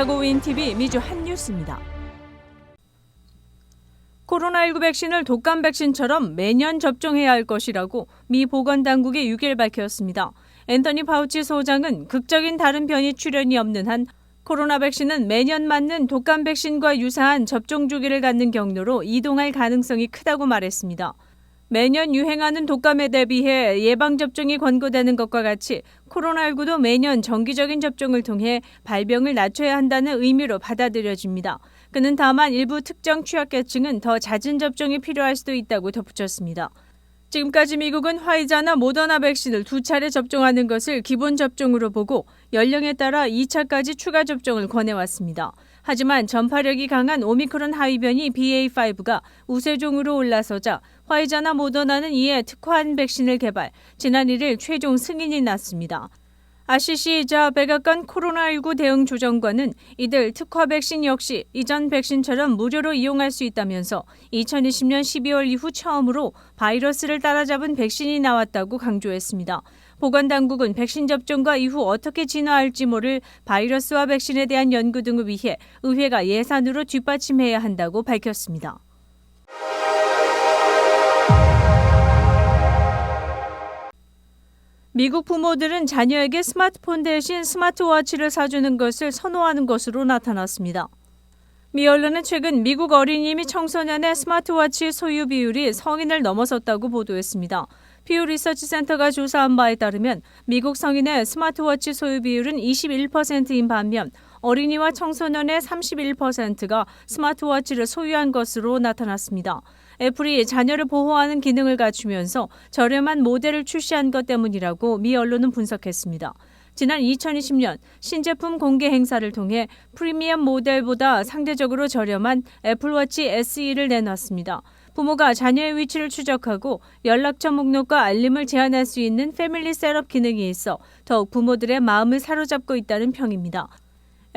시카고 윈TV 미주 한뉴스입니다. 코로나19 백신을 독감 백신처럼 매년 접종해야 할 것이라고 미 보건당국이 6일 밝혔습니다. 앤터니 파우치 소장은 극적인 다른 변이 출현이 없는 한 코로나 백신은 매년 맞는 독감 백신과 유사한 접종 주기를 갖는 경로로 이동할 가능성이 크다고 말했습니다. 매년 유행하는 독감에 대비해 예방접종이 권고되는 것과 같이 코로나19도 매년 정기적인 접종을 통해 발병을 낮춰야 한다는 의미로 받아들여집니다. 그는 다만 일부 특정 취약계층은 더 잦은 접종이 필요할 수도 있다고 덧붙였습니다. 지금까지 미국은 화이자나 모더나 백신을 두 차례 접종하는 것을 기본 접종으로 보고 연령에 따라 2차까지 추가 접종을 권해왔습니다. 하지만 전파력이 강한 오미크론 하위변이 BA5가 우세종으로 올라서자 화이자나 모더나는 이에 특화한 백신을 개발, 지난 1일 최종 승인이 났습니다. 아시시자 백악관 코로나19 대응 조정관은 이들 특화 백신 역시 이전 백신처럼 무료로 이용할 수 있다면서 2020년 12월 이후 처음으로 바이러스를 따라잡은 백신이 나왔다고 강조했습니다. 보건당국은 백신 접종과 이후 어떻게 진화할지 모를 바이러스와 백신에 대한 연구 등을 위해 의회가 예산으로 뒷받침해야 한다고 밝혔습니다. 미국 부모들은 자녀에게 스마트폰 대신 스마트워치를 사주는 것을 선호하는 것으로 나타났습니다. 미 언론은 최근 미국 어린이 및 청소년의 스마트워치 소유 비율이 성인을 넘어섰다고 보도했습니다. 퓨 리서치 센터가 조사한 바에 따르면 미국 성인의 스마트워치 소유 비율은 21%인 반면 어린이와 청소년의 31%가 스마트워치를 소유한 것으로 나타났습니다. 애플이 자녀를 보호하는 기능을 갖추면서 저렴한 모델을 출시한 것 때문이라고 미 언론은 분석했습니다. 지난 2020년 신제품 공개 행사를 통해 프리미엄 모델보다 상대적으로 저렴한 애플워치 SE를 내놨습니다. 부모가 자녀의 위치를 추적하고 연락처 목록과 알림을 제한할 수 있는 패밀리 셋업 기능이 있어 더욱 부모들의 마음을 사로잡고 있다는 평입니다.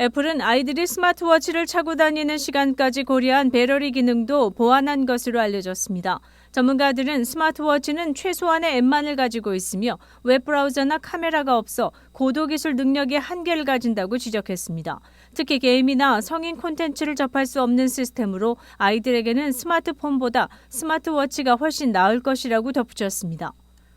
애플은 아이들이 스마트워치를 차고 다니는 시간까지 고려한 배터리 기능도 보완한 것으로 알려졌습니다. 전문가들은 스마트워치는 최소한의 앱만을 가지고 있으며 웹브라우저나 카메라가 없어 고도 기술 능력의 한계를 가진다고 지적했습니다. 특히 게임이나 성인 콘텐츠를 접할 수 없는 시스템으로 아이들에게는 스마트폰보다 스마트워치가 훨씬 나을 것이라고 덧붙였습니다.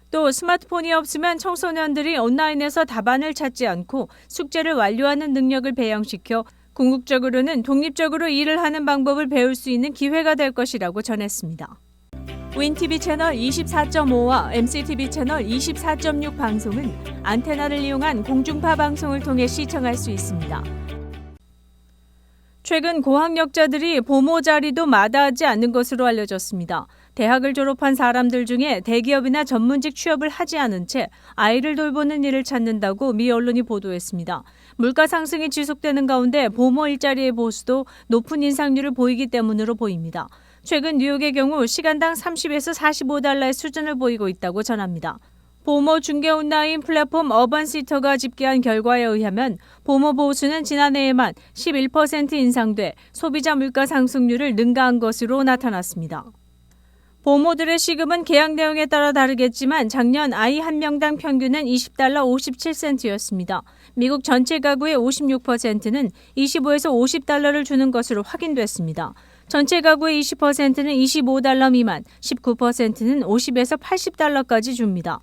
또 스마트폰이 없으면 청소년들이 온라인에서 답안을 찾지 않고 숙제를 완료하는 능력을 배양시켜 궁극적으로는 독립적으로 일을 하는 방법을 배울 수 있는 기회가 될 것이라고 전했습니다. 윈TV 채널 24.5와 MCTV 채널 24.6 방송은 안테나를 이용한 공중파 방송을 통해 시청할 수 있습니다. 최근 고학력자들이 보모 자리도 마다하지 않는 것으로 알려졌습니다. 대학을 졸업한 사람들 중에 대기업이나 전문직 취업을 하지 않은 채 아이를 돌보는 일을 찾는다고 미 언론이 보도했습니다. 물가 상승이 지속되는 가운데 보모 일자리의 보수도 높은 인상률을 보이기 때문으로 보입니다. 최근 뉴욕의 경우 시간당 30에서 45달러의 수준을 보이고 있다고 전합니다. 보모 중개 온라인 플랫폼 어반시터가 집계한 결과에 의하면 보모 보수는 지난해에만 11% 인상돼 소비자 물가 상승률을 능가한 것으로 나타났습니다. 보모들의 시급은 계약 내용에 따라 다르겠지만 작년 아이 한 명당 평균은 20달러 57센트였습니다. 미국 전체 가구의 56%는 25에서 50달러를 주는 것으로 확인됐습니다. 전체 가구의 20%는 25달러 미만, 19%는 50에서 80달러까지 줍니다.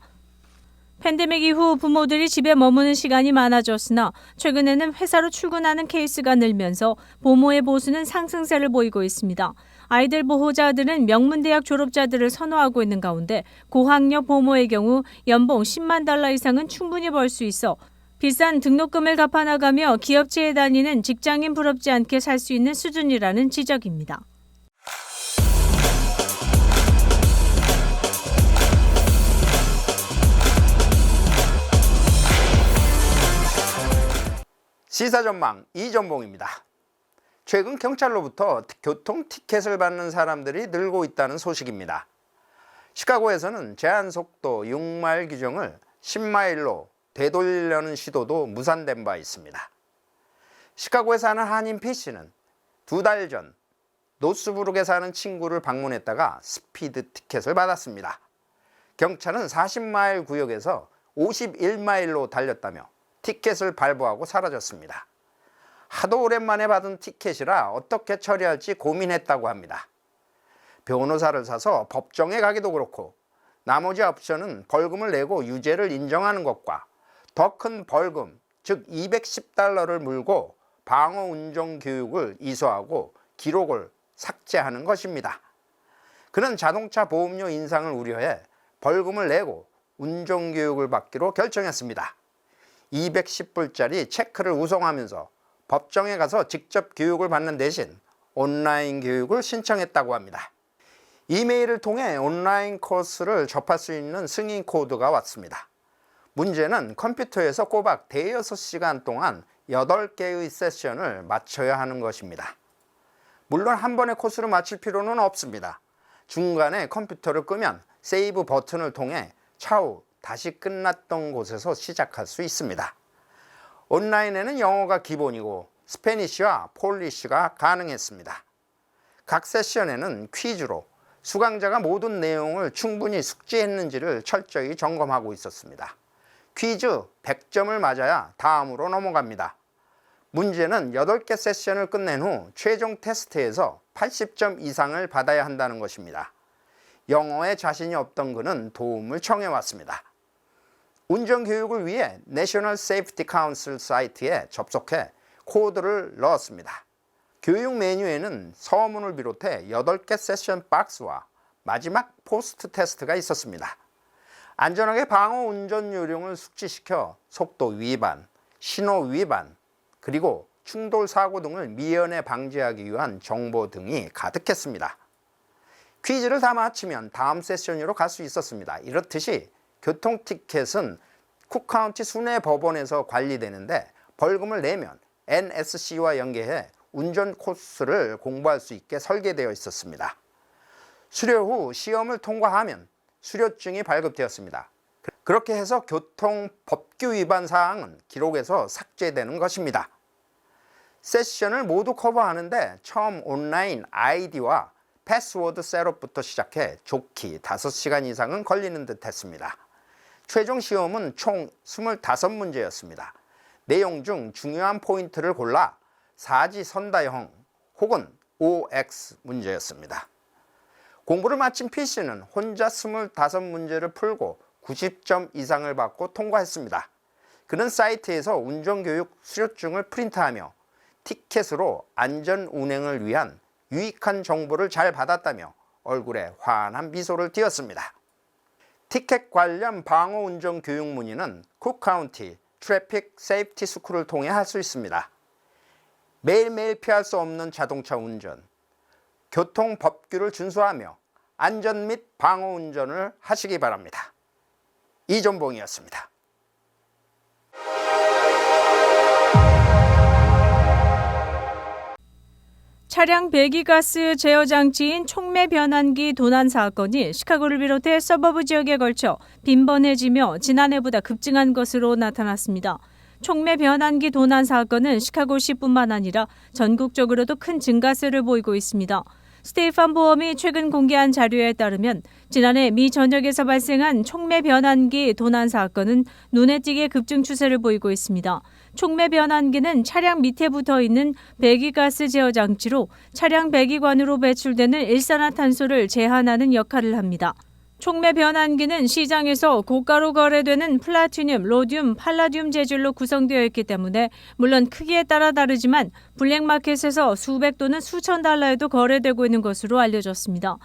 팬데믹 이후 부모들이 집에 머무는 시간이 많아졌으나 최근에는 회사로 출근하는 케이스가 늘면서 보모의 보수는 상승세를 보이고 있습니다. 아이들 보호자들은 명문대학 졸업자들을 선호하고 있는 가운데 고학력 보모의 경우 연봉 10만 달러 이상은 충분히 벌 수 있어 비싼 등록금을 갚아나가며 기업체에 다니는 직장인 부럽지 않게 살 수 있는 수준이라는 지적입니다. 시사전망 이전봉입니다. 최근 경찰로부터 교통 티켓을 받는 사람들이 늘고 있다는 소식입니다. 시카고에서는 제한 속도 6마일 규정을 10마일로 되돌려는 시도도 무산된 바 있습니다. 시카고에 사는 한인 P씨는 두 달 전 노스부룩에 사는 친구를 방문했다가 스피드 티켓을 받았습니다. 경찰은 40마일 구역에서 51마일로 달렸다며 티켓을 발부하고 사라졌습니다. 하도 오랜만에 받은 티켓이라 어떻게 처리할지 고민했다고 합니다. 변호사를 사서 법정에 가기도 그렇고 나머지 옵션은 벌금을 내고 유죄를 인정하는 것과 더 큰 벌금, 즉 210달러를 물고 방어 운전 교육을 이수하고 기록을 삭제하는 것입니다. 그는 자동차 보험료 인상을 우려해 벌금을 내고 운전 교육을 받기로 결정했습니다. 210불짜리 체크를 우송하면서 법정에 가서 직접 교육을 받는 대신 온라인 교육을 신청했다고 합니다. 이메일을 통해 온라인 코스를 접할 수 있는 승인 코드가 왔습니다. 문제는 컴퓨터에서 꼬박 대여섯 시간 동안 8개의 세션을 마쳐야 하는 것입니다. 물론 한 번에 코스를 마칠 필요는 없습니다. 중간에 컴퓨터를 끄면 세이브 버튼을 통해 차후 다시 끝났던 곳에서 시작할 수 있습니다. 온라인에는 영어가 기본이고 스페니쉬와 폴리쉬가 가능했습니다. 각 세션에는 퀴즈로 수강자가 모든 내용을 충분히 숙지했는지를 철저히 점검하고 있었습니다. 퀴즈 100점을 맞아야 다음으로 넘어갑니다. 문제는 8개 세션을 끝낸 후 최종 테스트에서 80점 이상을 받아야 한다는 것입니다. 영어에 자신이 없던 그는 도움을 청해 왔습니다. 운전 교육을 위해 내셔널 세이프티 카운슬 사이트에 접속해 코드를 넣었습니다. 교육 메뉴에는 서문을 비롯해 8개 세션 박스와 마지막 포스트 테스트가 있었습니다. 안전하게 방어 운전 요령을 숙지시켜 속도 위반, 신호 위반, 그리고 충돌 사고 등을 미연에 방지하기 위한 정보 등이 가득했습니다. 퀴즈를 다 마치면 다음 세션으로 갈 수 있었습니다. 이렇듯이 교통 티켓은 쿡카운티 순회 법원에서 관리되는데 벌금을 내면 NSC와 연계해 운전 코스를 공부할 수 있게 설계되어 있었습니다. 수료 후 시험을 통과하면 수료증이 발급되었습니다. 그렇게 해서 교통 법규 위반 사항은 기록에서 삭제되는 것입니다. 세션을 모두 커버하는데 처음 온라인 아이디와 패스워드 셋업부터 시작해 좋기 5시간 이상은 걸리는 듯 했습니다. 최종 시험은 총 25문제였습니다. 내용 중 중요한 포인트를 골라 사지선다형 혹은 OX 문제였습니다. 공부를 마친 PC는 혼자 25문제를 풀고 90점 이상을 받고 통과했습니다. 그는 사이트에서 운전교육 수료증을 프린트하며 티켓으로 안전 운행을 위한 유익한 정보를 잘 받았다며 얼굴에 환한 미소를 띄었습니다. 티켓 관련 방어 운전 교육 문의는 쿡카운티 트래픽 세이프티 스쿨을 통해 할 수 있습니다. 매일매일 피할 수 없는 자동차 운전, 교통 법규를 준수하며 안전 및 방어 운전을 하시기 바랍니다. 이전봉이었습니다. 차량 배기가스 제어 장치인 촉매 변환기 도난 사건이 시카고를 비롯해 서버브 지역에 걸쳐 빈번해지며 지난해보다 급증한 것으로 나타났습니다. 촉매 변환기 도난 사건은 시카고시뿐만 아니라 전국적으로도 큰 증가세를 보이고 있습니다. 스테이판 보험이 최근 공개한 자료에 따르면 지난해 미 전역에서 발생한 촉매 변환기 도난 사건은 눈에 띄게 급증 추세를 보이고 있습니다. 촉매 변환기는 차량 밑에 붙어 있는 배기가스 제어 장치로 차량 배기관으로 배출되는 일산화탄소를 제한하는 역할을 합니다. 촉매 변환기는 시장에서 고가로 거래되는 플라티늄, 로듐, 팔라듐 재질로 구성되어 있기 때문에 물론 크기에 따라 다르지만 블랙마켓에서 수백 또는 수천 달러에도 거래되고 있는 것으로 알려졌습니다.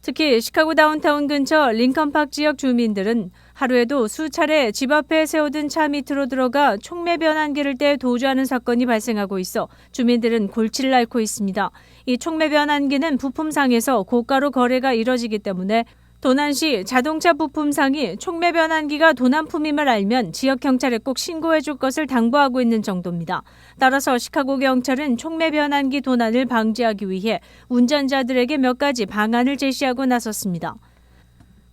특히 시카고 다운타운 근처 링컨팍 지역 주민들은 하루에도 수차례 집 앞에 세워둔 차 밑으로 들어가 촉매 변환기를 떼 도주하는 사건이 발생하고 있어 주민들은 골치를 앓고 있습니다. 이 촉매 변환기는 부품상에서 고가로 거래가 이뤄지기 때문에 도난 시 자동차 부품상이 촉매 변환기가 도난품임을 알면 지역 경찰에 꼭 신고해 줄 것을 당부하고 있는 정도입니다. 따라서 시카고 경찰은 촉매 변환기 도난을 방지하기 위해 운전자들에게 몇 가지 방안을 제시하고 나섰습니다.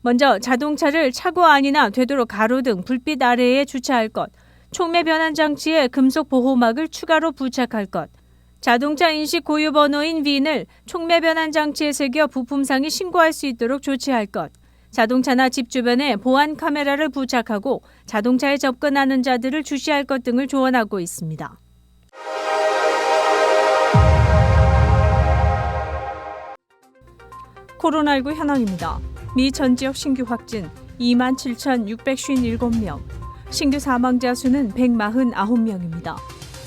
먼저 자동차를 차고 안이나 되도록 가로등, 불빛 아래에 주차할 것, 촉매 변환 장치에 금속 보호막을 추가로 부착할 것, 자동차 인식 고유 번호인 윈을 촉매 변환 장치에 새겨 부품상에 신고할 수 있도록 조치할 것, 자동차나 집 주변에 보안 카메라를 부착하고 자동차에 접근하는 자들을 주시할 것 등을 조언하고 있습니다. 코로나19 현황입니다. 미 전 지역 신규 확진 27,657명, 신규 사망자 수는 149명입니다.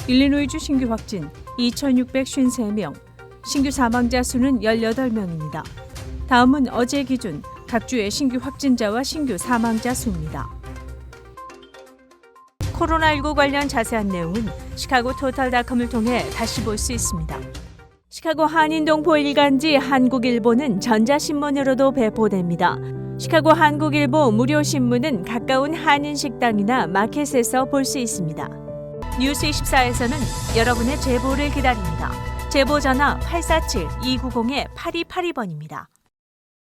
일리노이주 신규 확진 2,653명, 신규 사망자 수는 18명입니다. 다음은 어제 기준 각 주의 신규 확진자와 신규 사망자 수입니다. 코로나19 관련 자세한 내용은 시카고 토탈닷컴을 통해 다시 볼 수 있습니다. 시카고 한인동포 일간지 한국일보는 전자신문으로도 배포됩니다. 시카고 한국일보 무료 신문은 가까운 한인 식당이나 마켓에서 볼 수 있습니다. 뉴스 24에서는 여러분의 제보를 기다립니다. 제보 전화 847-290-8282번입니다.